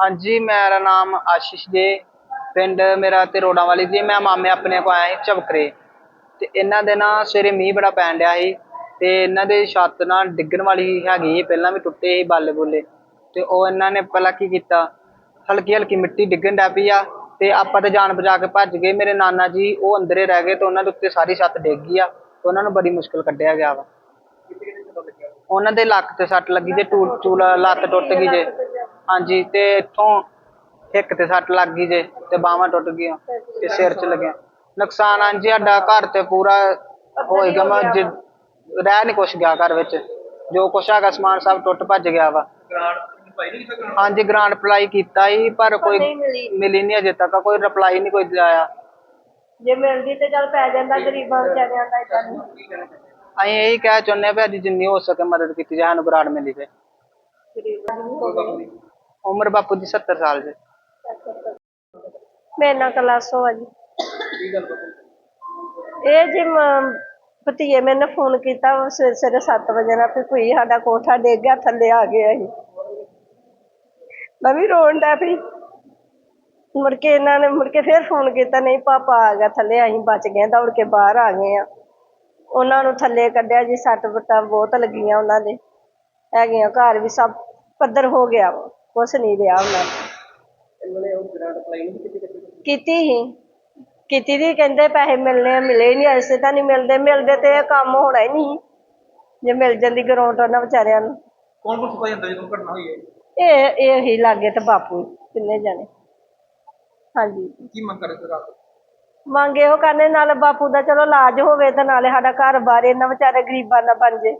ਹਾਂਜੀ, ਮੇਰਾ ਨਾਮ ਆਸ਼ੀਸ਼ ਜੀ। ਪਿੰਡ ਮੇਰਾ ਤੇ ਰੋੜਾਂ ਵਾਲੀ ਜੀ ਮੈਂ ਮਾਮੇ ਆਪਣੇ ਕੋ ਆਇਆ ਸੀ ਝਬਕਰੇ ਤੇ ਇਹਨਾਂ ਦੇ ਨਾ ਸਵੇਰੇ ਮੀਂਹ ਬੜਾ ਪੈਣ ਡਿਆ ਸੀ। ਤੇ ਇਹਨਾਂ ਦੇ ਛੱਤ ਨਾ ਡਿੱਗਣ ਵਾਲੀ ਹੈਗੀ ਸੀ। ਪਹਿਲਾਂ ਵੀ ਟੁੱਟੇ ਸੀ ਬਾਲੇ ਬੁੱਲੇ। ਤੇ ਉਹ ਇਹਨਾਂ ਨੇ ਪਹਿਲਾਂ ਕੀ ਕੀਤਾ? ਹਲਕੀ ਹਲਕੀ ਮਿੱਟੀ ਡਿੱਗਣ ਡੈ ਪਈ ਆ। ਤੇ ਆਪਾਂ ਤੇ ਜਾਨ ਬਚਾ ਕੇ ਭੱਜ ਗਏ। ਮੇਰੇ ਨਾਨਾ ਜੀ, ਉਹ ਅੰਦਰੇ ਰਹਿ ਗਏ ਤੇ ਉਹਨਾਂ ਦੇ ਉੱਤੇ ਸਾਰੀ ਛੱਤ ਡਿੱਗ ਗਈ ਆ। ਤੇ ਉਹਨਾਂ ਨੂੰ ਬੜੀ ਮੁਸ਼ਕਲ ਕੱਢਿਆ ਗਿਆ ਵਾ। ਉਹਨਾਂ ਦੇ ਲੱਕ ਤੇ ਸੱਟ ਲੱਗੀ ਜੇ ਟੂਲ ਟੂਲ ਲੱਤ ਟੁੱਟ ਗਈ ਜੇ। ਹਾਂਜੀ ਤੇ ਇੱਥੋਂ ਹਿੱਕ ਤੇ ਸੱਟ ਲੱਗ ਗਈ ਜੇ ਤੇ ਬਾਹਾਂ ਟੁੱਟ ਗਈਆਂ ਤੇ ਸਿਰ 'ਚ ਲੱਗਿਆ। ਨੁਕਸਾਨ ਹਾਂਜੀ ਸਾਡਾ ਘਰ ਤੇ ਪੂਰਾ ਹੋਏਗਾ ਮੈਂ ਜੇ ਰਹਿ ਨਹੀਂ ਕੁਛ ਗਿਆ ਘਰ ਵਿੱਚ। ਜੋ ਕੁਛ ਹੈਗਾ ਸਮਾਨ ਸਭ ਟੁੱਟ ਭੱਜ ਗਿਆ ਵਾ। ਹਾਂਜੀ ਗ੍ਰਾਂਟ ਅਪਲਾਈ ਕੀਤਾ ਹੀ ਪਰ ਕੋਈ ਮਿਲੀ। ਨਹੀਂ ਅਜੇ ਤੱਕ ਕੋਈ ਰਿਪਲਾਈ ਨਹੀਂ ਕੋਈ ਆਇਆ। ਜੇ ਮਿਲਦੀ ਤੇ ਚੱਲ ਪੈ ਜਾਂਦਾ ਗਰੀਬਾਂ ਵਿਚਾਰਿਆਂ ਦਾ ਏਦਾਂ ਨਹੀਂ ਅਸੀਂ ਇਹੀ ਕਹਿ ਚਾਹੁੰਦੇ ਆ ਵੀ ਅੱਜ ਜਿੰਨੀ ਹੋ ਸਕੇ ਮਦਦ ਕੀਤੀ ਜਾਏ ਸਾਨੂੰ ਗ੍ਰਾਂਟ ਮਿਲੀ ਤੇ ਉਮਰ ਬਾਪੂ ਦੀ 70 ਸਾਲ ਦੇ। ਮੇਰੇ ਨਾਲ ਕਲਾਸੋ ਆ ਜੀ। ਇਹ ਜੀ ਮ- ਭਤੀਏ ਮੈਨੇ ਫੋਨ ਕੀਤਾ ਉਹ ਸਵੇਰੇ ਸਵੇਰੇ 7 ਵਜੇ ਨਾਲ ਵੀ ਕੋਈ ਸਾਡਾ ਕੋਠਾ ਡਿੱਗ ਗਿਆ ਥੱਲੇ ਆ ਗਏ ਅਸੀਂ। ਮੈਂ ਵੀ ਰੋਣ ਡੈ ਪਈ। ਮੁੜ ਕੇ ਇਹਨਾਂ ਨੇ ਮੁੜ ਕੇ ਫੇਰ ਫੋਨ ਕੀਤਾ ਨਹੀਂ ਪਾਪਾ ਆ ਗਿਆ ਥੱਲੇ ਅਸੀਂ ਬਚ ਗਏ ਦੌੜ ਕੇ ਬਾਹਰ ਆ ਗਏ ਆ ਉਹਨਾਂ ਨੂੰ ਥੱਲੇ ਕੱਢਿਆ ਜੀ ਸੱਟ ਬਟਾ ਬਹੁਤ ਲੱਗੀਆਂ ਉਹਨਾਂ ਦੇ। ਹੈਗੀਆਂ ਘਰ ਵੀ ਸਭ ਪੱਧਰ ਹੋ ਗਿਆ ਵਾ, ਕੁਛ ਨਹੀਂ ਰਿਹਾ ਉਹਨਾਂ ਨੇ। ਕੀਤੀ ਹੀ। ਕੀਤੀ ਦੀ ਕਹਿੰਦੇ ਪੈਸੇ ਮਿਲਨੇ ਆ ਮਿਲੇ ਨਹੀਂ ਐਸੇ ਤਾਂ ਨਹੀਂ ਮਿਲਦੇ। ਮਿਲਦੇ ਤੇ ਇਹ ਕੰਮ ਹੋਣਾ ਹੀ ਨਹੀਂ। ਜੇ ਮਿਲ ਜਾਂਦੀ ਗਰਾਊਂਡ ਉਹਨਾਂ ਵਿਚਾਰਿਆਂ ਨੂੰ। ਕੌਣ ਕੌਣ ਸਫ਼ਾਈ ਹੁੰਦਾ ਜਦੋਂ ਘਟਨਾ ਹੋਈ ਹੈ? ਇਹ ਇਹ ਹੀ ਲਾਗੇ ਤੇ ਬਾਪੂ ਕਿੰਨੇ ਜਾਣੇ। ਹਾਂਜੀ। ਕੀ ਮੰਗ ਕਰਦੇ ਸਰਕਾਰ ਤੋਂ ਮੰਗੇ ਉਹ ਕਰਨੇ, ਨਾਲ ਬਾਪੂ ਦਾ ਚਲੋ ਇਲਾਜ ਹੋਵੇ ਤੇ ਨਾਲੇ ਸਾਡਾ ਘਰ ਬਾਰ ਇਹਨਾਂ ਵਿਚਾਰੇ ਗਰੀਬਾਂ ਦਾ ਬਣ ਜੇ।